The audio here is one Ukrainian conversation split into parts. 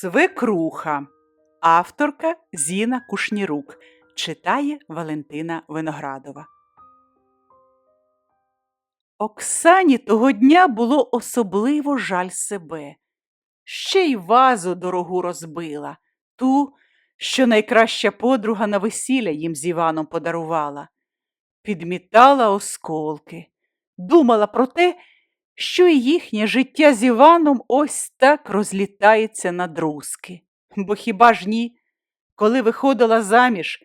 Свекруха. Авторка Зіна Кушнірук. Читає Валентина Виноградова. Оксані того дня було особливо жаль себе. Ще й вазу дорогу розбила, ту, що найкраща подруга на весілля їм з Іваном подарувала. Підмітала осколки, думала про те, що і їхнє життя з Іваном ось так розлітається на друзки. Бо хіба ж ні? Коли виходила заміж,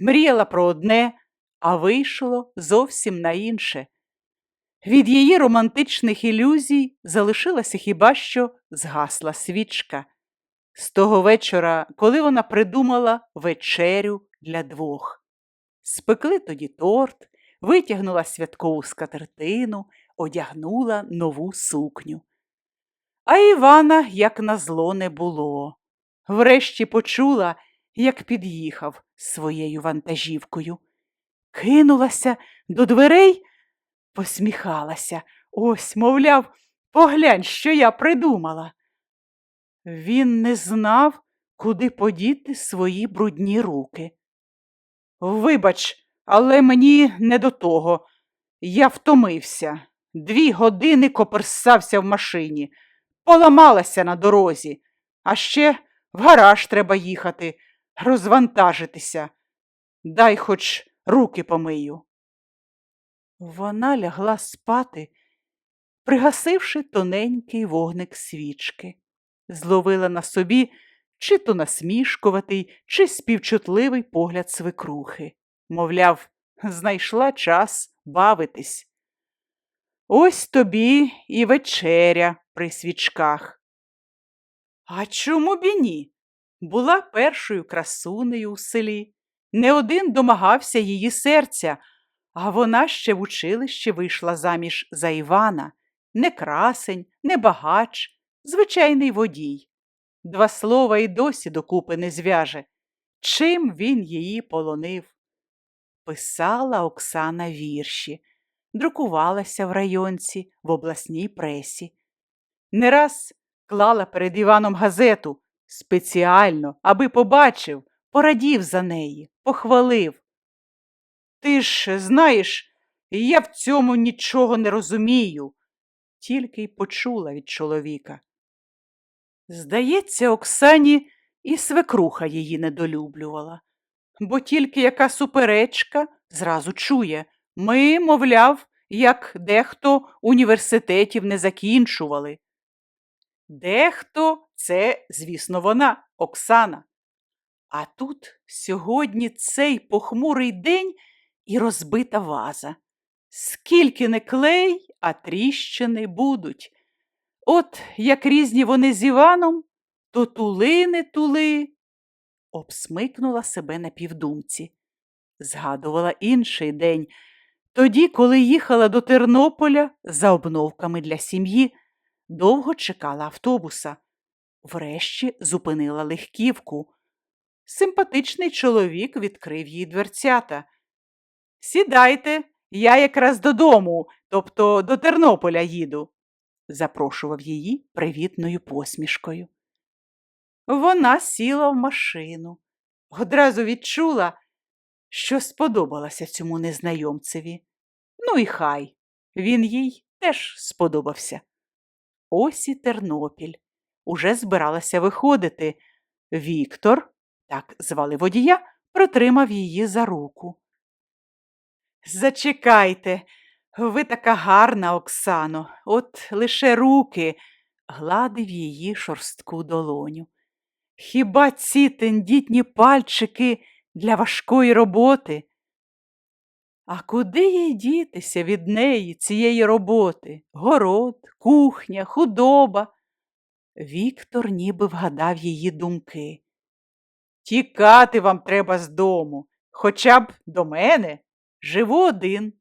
мріяла про одне, а вийшло зовсім на інше. Від її романтичних ілюзій залишилася хіба що згасла свічка. З того вечора, коли вона придумала вечерю для двох. Спекли тоді торт, витягнула святкову скатертину, одягнула нову сукню. А Івана, як назло, не було. Врешті почула, як під'їхав своєю вантажівкою. Кинулася до дверей, посміхалася. Ось, мовляв, поглянь, що я придумала. Він не знав, куди подіти свої брудні руки. Вибач, але мені не до того. Я втомився. Дві години коперсався в машині, поламалася на дорозі, а ще в гараж треба їхати, розвантажитися. Дай хоч руки помию. Вона лягла спати, пригасивши тоненький вогник свічки, зловила на собі чи то насмішкуватий, чи співчутливий погляд свекрухи. Мовляв, знайшла час бавитись. Ось тобі і вечеря при свічках. А чому б і ні? Була першою красунею у селі. Не один домагався її серця, а вона ще в училище вийшла заміж за Івана, не красень, не багач, звичайний водій. Два слова й досі докупи не зв'яже. Чим він її полонив? Писала Оксана вірші, друкувалася в районці, в обласній пресі. Не раз клала перед Іваном газету спеціально, аби побачив, порадів за неї, похвалив. Ти ж знаєш, я в цьому нічого не розумію, тільки й почула від чоловіка. Здається, Оксані і свекруха її недолюблювала, бо тільки яка суперечка зразу чує ми, мовляв, як дехто університетів не закінчували. Дехто це, звісно, вона, Оксана. А тут сьогодні цей похмурий день і розбита ваза. Скільки не клей, а тріщини будуть. От як різні вони з Іваном, то тули не тули. Обсмикнула себе на півдумці. Згадувала інший день, тоді, коли їхала до Тернополя за обновками для сім'ї, довго чекала автобуса. Врешті зупинила легківку. Симпатичний чоловік відкрив їй дверцята. Сідайте, я якраз додому, тобто до Тернополя їду, запрошував її привітною посмішкою. Вона сіла в машину, одразу відчула, що сподобалася цьому незнайомцеві. Ну і хай, він їй теж сподобався. Ось і Тернопіль. Уже збиралася виходити. Віктор, так звали водія, протримав її за руку. Зачекайте, ви така гарна, Оксано, от лише руки, гладив її шорстку долоню. Хіба ці тендітні пальчики для важкої роботи? А куди їй дітися від неї, цієї роботи? Город, кухня, худоба. Віктор ніби вгадав її думки. Тікати вам треба з дому, хоча б до мене. Живу один,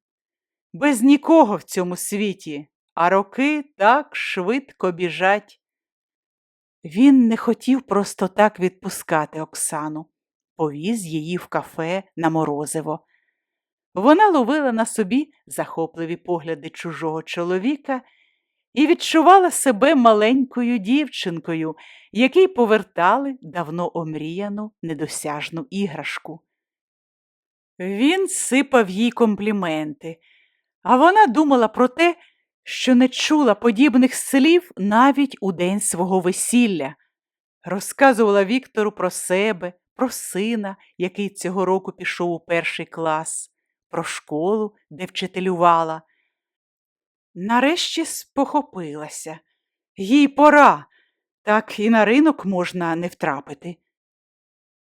без нікого в цьому світі, а роки так швидко біжать. Він не хотів просто так відпускати Оксану, повіз її в кафе на морозиво. Вона ловила на собі захопливі погляди чужого чоловіка і відчувала себе маленькою дівчинкою, якій повертали давно омріяну недосяжну іграшку. Він сипав їй компліменти, а вона думала про те, що не чула подібних слів навіть у день свого весілля. Розказувала Віктору про себе, про сина, який цього року пішов у перший клас, про школу, де вчителювала. Нарешті спохопилася. Їй пора, так і на ринок можна не втрапити.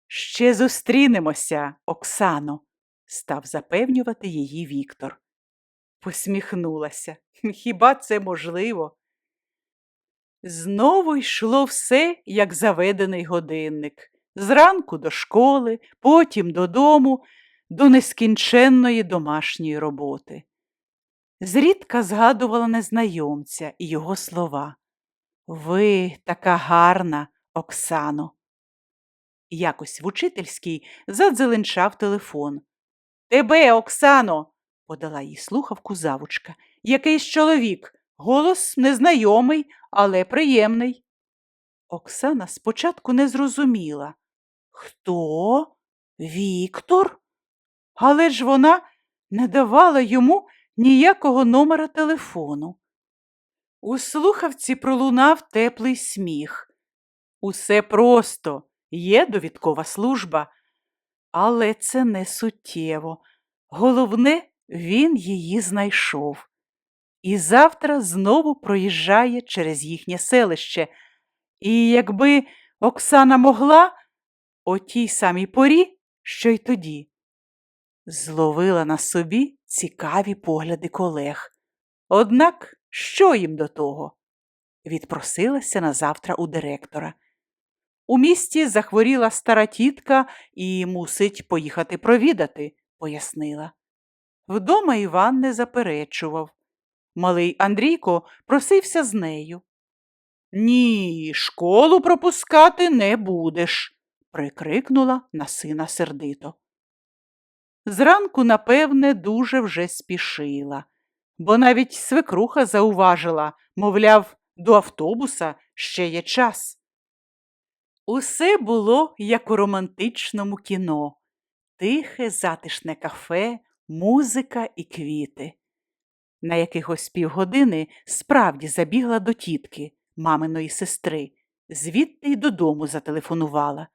Ще зустрінемося, Оксано, став запевнювати її Віктор. Посміхнулася. Хіба це можливо? Знову йшло все, як заведений годинник. Зранку до школи, потім додому, до нескінченної домашньої роботи. Зрідка згадувала незнайомця і його слова. Ви така гарна, Оксано. Якось в учительській задзеленчав телефон. Тебе, Оксано, подала їй слухавку завучка. Якийсь чоловік. Голос незнайомий, але приємний. Оксана спочатку не зрозуміла. Хто? Віктор? Але ж вона не давала йому ніякого номера телефону. У слухавці пролунав теплий сміх. Усе просто є довідкова служба, але це не суттєво. Головне, він її знайшов. І завтра знову проїжджає через їхнє селище. І якби Оксана могла о тій самій порі, що й тоді, зловила на собі цікаві погляди колег. Однак що їм до того? Відпросилася на завтра у директора. У місті захворіла стара тітка і мусить поїхати провідати, пояснила. Вдома Іван не заперечував. Малий Андрійко просився з нею. Ні, школу пропускати не будеш, прикрикнула на сина сердито. Зранку, напевне, дуже вже спішила, бо навіть свекруха зауважила, мовляв, до автобуса ще є час. Усе було, як у романтичному кіно тихе, затишне кафе, музика і квіти. На якихось півгодини справді забігла до тітки, маминої сестри, звідти й додому зателефонувала.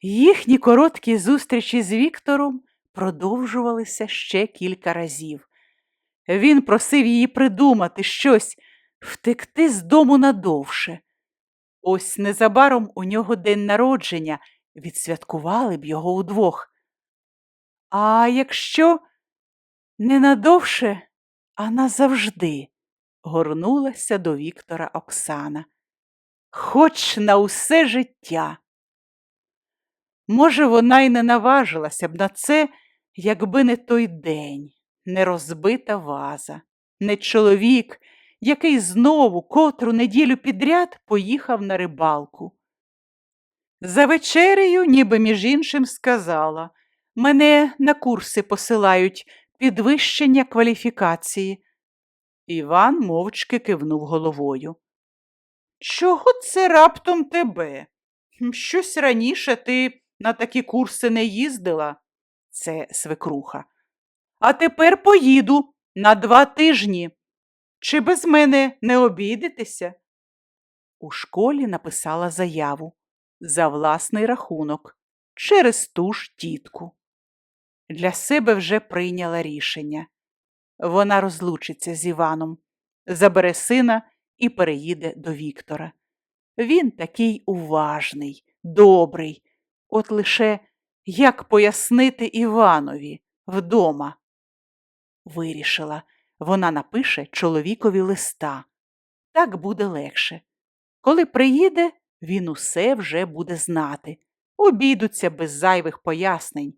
Їхні короткі зустрічі з Віктором продовжувалися ще кілька разів. Він просив її придумати щось, втекти з дому надовше. Ось незабаром у нього день народження, відсвяткували б його удвох. А якщо не надовше, а назавжди, горнулася до Віктора Оксана. Хоч на усе життя. Може, вона й не наважилася б на це, якби не той день, не розбита ваза, не чоловік, який знову котру неділю підряд поїхав на рибалку. За вечерею, ніби між іншим, сказала мене на курси посилають підвищення кваліфікації. Іван мовчки кивнув головою. Чого це раптом тебе? Щось раніше ти на такі курси не їздила, це свекруха. А тепер поїду на два тижні. Чи без мене не обійдетеся? У школі написала заяву за власний рахунок через ту ж тітку. Для себе вже прийняла рішення. Вона розлучиться з Іваном, забере сина і переїде до Віктора. Він такий уважний, добрий. От лише як пояснити Іванові вдома. Вирішила, вона напише чоловікові листа. Так буде легше. Коли приїде, він усе вже буде знати. Обійдуться без зайвих пояснень.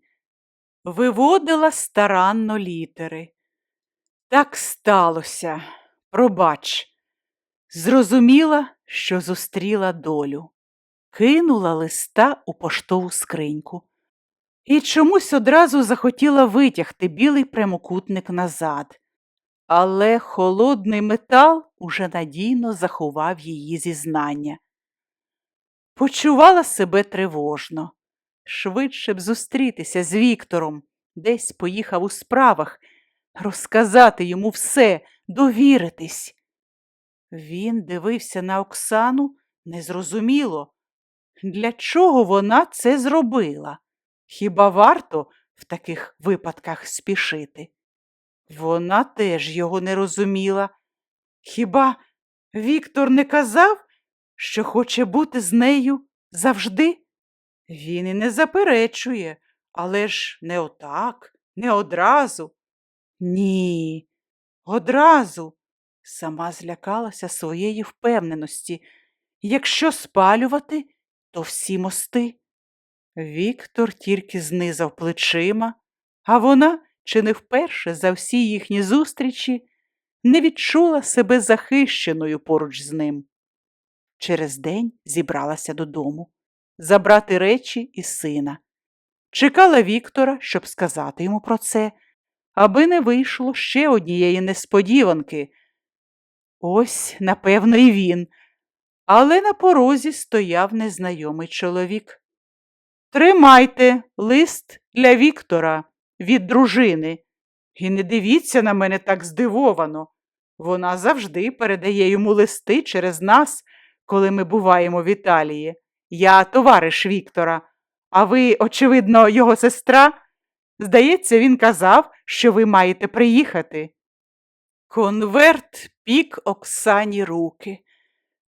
Виводила старанно літери. Так сталося, пробач. Зрозуміла, що зустріла долю. Кинула листа у поштову скриньку і чомусь одразу захотіла витягти білий прямокутник назад. але холодний метал уже надійно заховав її зізнання. Почувала себе тривожно. Швидше б зустрітися з Віктором, десь поїхав у справах, розказати йому все, довіритись. Він дивився на Оксану незрозуміло. Для чого вона це зробила? Хіба варто в таких випадках спішити? Вона теж його не розуміла. Хіба Віктор не казав, що хоче бути з нею завжди? Він і не заперечує, але ж не отак, не одразу. Ні, одразу. Сама злякалася своєї впевненості. Якщо спалювати, то всі мости. Віктор тільки знизав плечима, а вона, чи не вперше за всі їхні зустрічі, не відчула себе захищеною поруч з ним. Через день зібралася додому забрати речі і сина. Чекала Віктора, щоб сказати йому про це, аби не вийшло ще однієї несподіванки. Ось, напевно, і він, але на порозі стояв незнайомий чоловік. Тримайте лист для Віктора від дружини. І не дивіться на мене так здивовано. Вона завжди передає йому листи через нас, коли ми буваємо в Італії. Я товариш Віктора, а ви, очевидно, його сестра. Здається, він казав, що ви маєте приїхати. Конверт пік Оксані руки.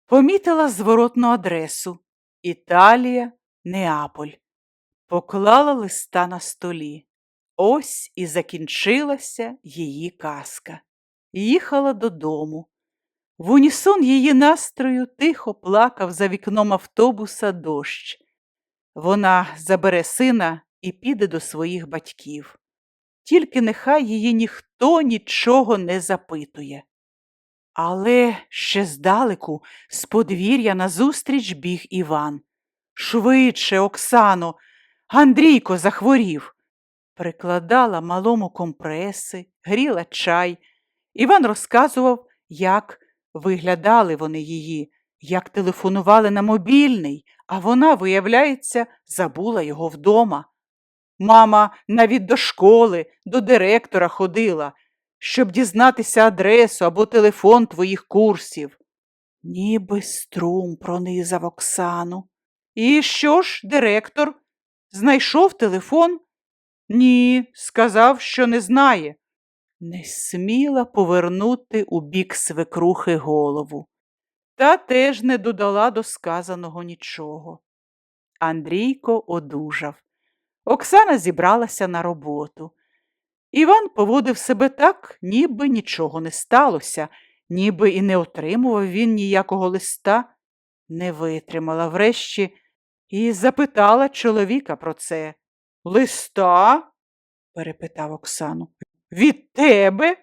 Помітила зворотну адресу Італія, Неаполь. Поклала листа на столі. Ось і закінчилася її казка. Їхала додому. В унісон її настрою тихо плакав за вікном автобуса дощ. Вона забере сина і піде до своїх батьків. Тільки нехай її ніхто нічого не запитує. Але ще здалеку з подвір'я назустріч біг Іван. Швидше, Оксано, Андрійко захворів. Прикладала малому компреси, гріла чай. Іван розказував, як виглядали вони її, як телефонували на мобільний, а вона, виявляється, забула його вдома. Мама навіть до школи, до директора ходила, щоб дізнатися адресу або телефон твоїх курсів. Ніби струм пронизав Оксану. І що ж, директор? Знайшов телефон? Ні, сказав, що не знає. Не сміла повернути у бік свекрухи голову. Та теж не додала до сказаного нічого. Андрійко одужав. Оксана зібралася на роботу. Іван поводив себе так, ніби нічого не сталося, ніби і не отримував він ніякого листа, не витримала врешті і запитала чоловіка про це. Листа? перепитав Оксану. Від тебе?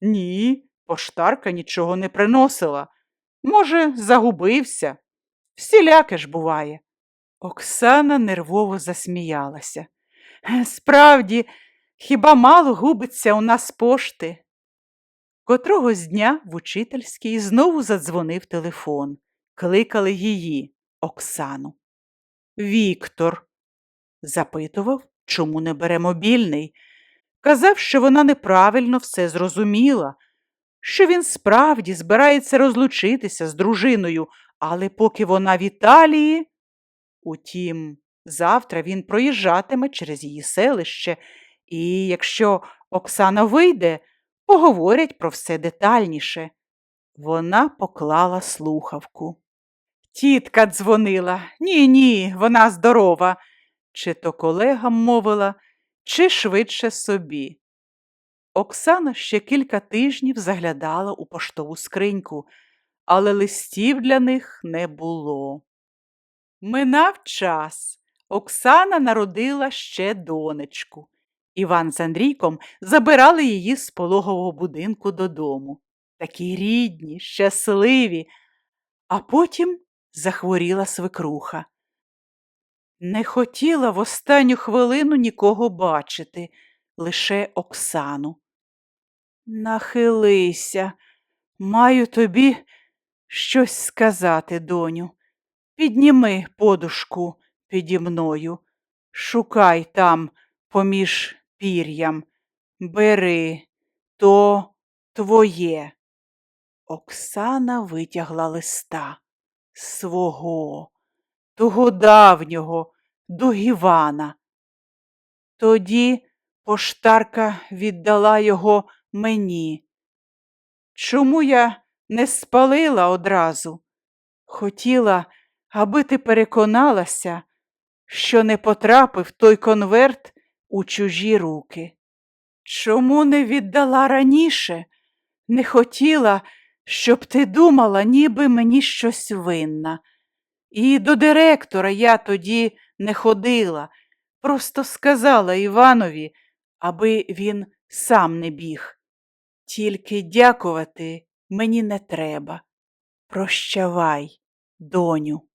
Ні, поштарка нічого не приносила. Може, загубився. Всіляке ж буває. Оксана нервово засміялася. Справді, хіба мало губиться у нас пошти? Котрогось дня в учительській знову задзвонив телефон. Кликали її, Оксану. Віктор запитував, чому не бере мобільний. Казав, що вона неправильно все зрозуміла, що він справді збирається розлучитися з дружиною, але поки вона в Італії. Утім, завтра він проїжджатиме через її селище, і якщо Оксана вийде, поговорять про все детальніше. Вона поклала слухавку. Тітка дзвонила. Ні, ні, вона здорова. Чи то колегам мовила, чи швидше собі. Оксана ще кілька тижнів заглядала у поштову скриньку, але листів для них не було. Минав час. Оксана народила ще донечку. Іван з Андрійком забирали її з пологового будинку додому. Такі рідні, щасливі, а потім захворіла свекруха. Не хотіла в останню хвилину нікого бачити, лише Оксану. Нахилися, маю тобі щось сказати, доню. Підніми подушку піді мною, шукай там поміж пір'ям, бери, то твоє. Оксана витягла листа свого, того давнього, до Івана. Тоді поштарка віддала його мені. Чому я не спалила одразу? Хотіла, аби ти переконалася, що не потрапив той конверт у чужі руки. Чому не віддала раніше? Не хотіла, щоб ти думала, ніби мені щось винна. І до директора я тоді не ходила, просто сказала Іванові, аби він сам не біг. Тільки дякувати мені не треба. Прощавай, доню.